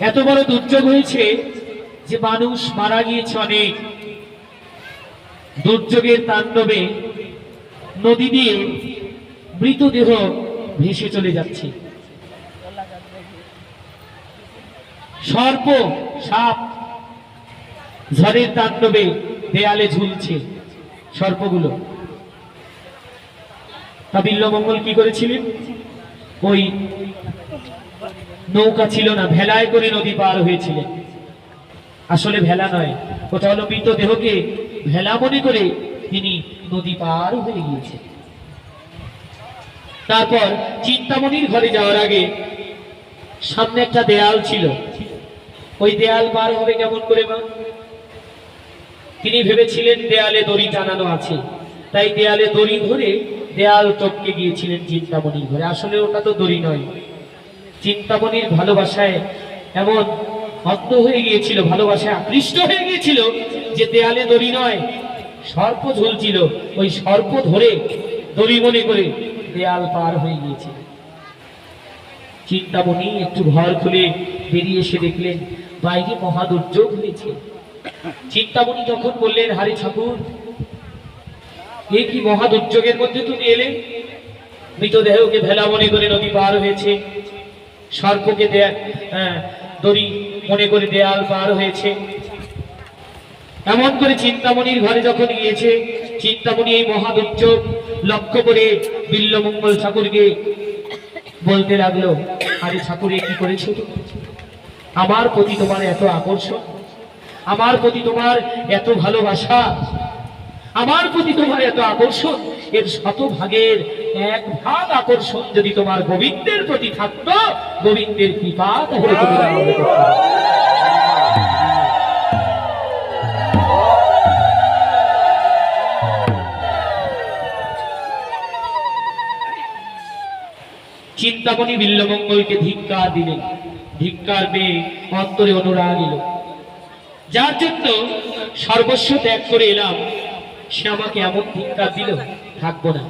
এত বড় দুর্যোগ হয়েছে যে মানুষ মারা গিয়েছে অনেক। দুর্যোগের তাণ্ডবে নদী দিয়ে মৃতদেহ ভেসে চলে যাচ্ছে। সর্প সাপ ঝড়ের তাণ্ডবে দেয়ালে ঝুলছে সর্পগুলো। তা বিল্লমঙ্গল কি করেছিলেন? ওই নৌকা ছিল না, ভেলায় করে নদী পার হয়েছিলেন আসলে ভেলা নয়, ওটা হলো মৃতদেহকে ভেলা মনে করে তিনি নদী পার হয়ে গিয়েছেন। তারপর চিন্তামণির ঘরে যাওয়ার আগে সামনে একটা দেয়াল ছিল। ওই দেয়াল পার হবে কেমন করে মা? তিনি ভেবেছিলেন দেয়ালে দড়ি টানানো আছে। তাই দেয়ালে দড়ি ধরে দেয়াল টপকে গিয়েছিলেন চিন্তামণির ঘরে। আসলে ওটা তো দড়ি নয়। চিন্তামণির ভালোবাসায় এমন অন্ধ হয়ে গিয়েছিল, ভালোবাসায় আকৃষ্ট হয়ে গিয়েছিল যে দেয়ালে দড়ি নয়, সর্প ঝুলছিল। ওই সর্প ধরে দড়ি মনে করে দেয়াল পার হয়ে গিয়েছিল। চিন্তামণি একটু ঘর খুলে বেরিয়ে এসে দেখলেন, বাইরে মহা দুর্যোগ হয়েছে। চিন্তামণি যখন বললেন হারি ঠাকুর এই কি মহা দুর্যোগের মধ্যে তুমি এলে? মৃতদেহকে ভেলা মনে করে নদী পার হয়েছে। সর্পকে দেয়া দড়ি মনে করে দেয়াল পার হয়েছে। এমন করে চিন্তামণির ঘরে যখন গিয়েছে, চিন্তামণি এই মহা দুর্যোগ লক্ষ্য করে বিল্লমঙ্গল ঠাকুরকে বলতে লাগল, আরে ঠাকুর, কি করেছ আমার প্রতি তোমার এত আকর্ষণ, আমার প্রতি তোমার এত ভালোবাসা আমার প্রতি তোমার এত আকর্ষণ, এর শতভাগের এক ভাগ আকর্ষণ যদি তোমার গোবিন্দের প্রতি থাকতো, গোবিন্দের কৃপা তাহলে তুমি চিন্তামণি বিল্লমঙ্গলকে ধিক্কার দিলেন ধিক্কার পেয়ে অন্তরে অনুরাগ এলো। যার জন্য সর্বস্ব ত্যাগ করে এলাম। সে আমাকে এমন ধিক্কার দিল, থাকব না।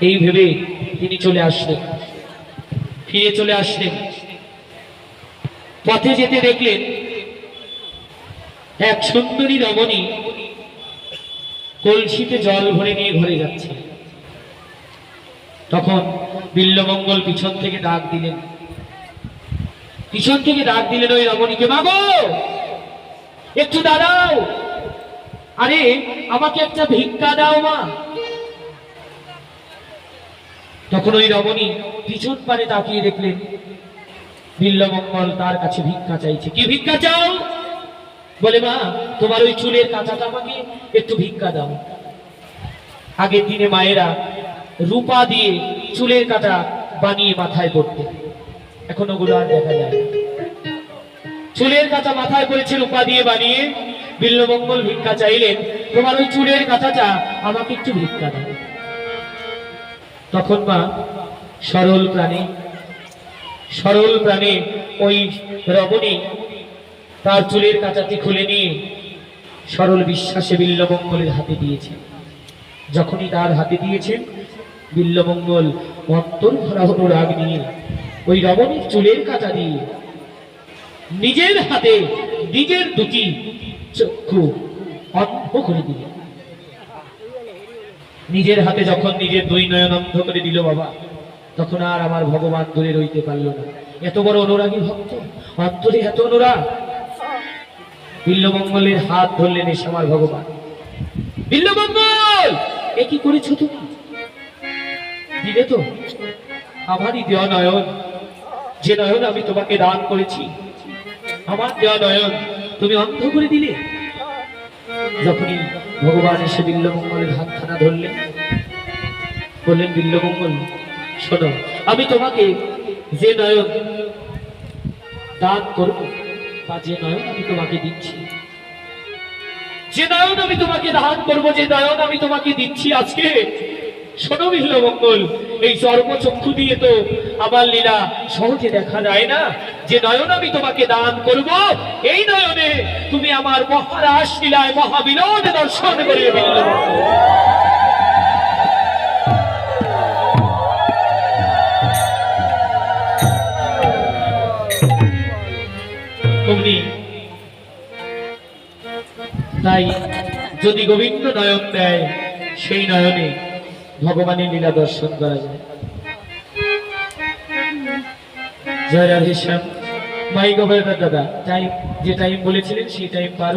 এই ভেবে তিনি চলে আসলেন। ফিরে চলে আসলেন। পথে যেতে দেখলেন এক সুন্দরী রমণী কলসিতে জল ভরে নিয়ে ঘরে যাচ্ছে। তখন বিল্লমঙ্গল পিছন থেকে ডাক দিলেন। পিছন থেকে ডাক দিলেন ওই রমণীকে মাগো একটু দাঁড়াও। আরে, আমাকে একটা ভিক্ষা দাও মা। তখন ওই রমণী পিছন পারে তাকিয়ে দেখলেন বিল্লমঙ্গল তার কাছে ভিক্ষা চাইছে। কি ভিক্ষা চাও? বলে, মা, তোমার ওই চুলের কাঁচাটা আমাকে একটু ভিক্ষা দাও। আগের দিনে মায়েরা রূপা দিয়ে চুলের কাটা বানিয়ে মাথায় পড়তে এখন ওগুলো আর দেখা যায় চুলের কাঁচা মাথায় করেছে রূপা দিয়ে বানিয়ে বিল্লমঙ্গল ভিক্ষা চাইলেন, তোমার ওই চুলের কাঁচাটা আমাকে একটু ভিক্ষা দাও। তখন মা সরল প্রাণী, সরল প্রাণে ওই রমণী তার চুলের কাঁচাটি খুলে নিয়ে সরল বিশ্বাসে বিল্লমঙ্গলের হাতে দিয়েছেন যখনই তার হাতে দিয়েছেন বিল্লমঙ্গল অন্তর ভরা অনুরাগ নিয়ে ওই রমণীর চুলের কাঁচা দিয়ে নিজের হাতে, নিজের দুটি চক্ষু অন্ধ করে দিলেন নিজের হাতে যখন নিজের দুই নয়ন অন্ধ করে দিল বাবা, তখন আর আমার ভগবান দূরে রইতে পারল না। এত বড় অনুরাগী ভক্ত, অন্তরে এত অনুরাগ। বিল্লমঙ্গলের হাত ধরলেন এসে আমার ভগবান। বিল্লমঙ্গল, এ কি করেছ তুমি? দিলে তো আমারই দেওয়া নয়ন। যে নয়ন আমি তোমাকে দান করেছি, আমার দেওয়া নয়ন তুমি অন্ধ করে দিলে? যখনই ভগবান এসে বিল্লমঙ্গলের হাতখানা ধরলেন, বললেন, বিল্লমঙ্গল, শোনো, আমি তোমাকে যে নয়ন দান করব, বা যে নয়ন আমি তোমাকে দিচ্ছি, যে নয়ন আমি তোমাকে দান করব, যে নয়ন আমি তোমাকে দিচ্ছি আজকে, শোনো বিল্লমঙ্গল, এই চর্মচক্ষু দিয়ে তো আমার লীলা সহজে দেখা যায় না। যে নয়ন আমি তোমাকে দান করব, এই নয়নে তুমি আমার মহারাজ লীলায় মহাবিনোদ দর্শন করিয়ে বিন্দু তাই যদি গোবিন্দ নয়ন দেয়, সেই নয়নে ভগবানের লীলা দর্শন করা যায়। জয় রাধেশ্যাম শ্যাম মাই দাদা টাইম যে টাইম বলেছিলেন সেই টাইম পার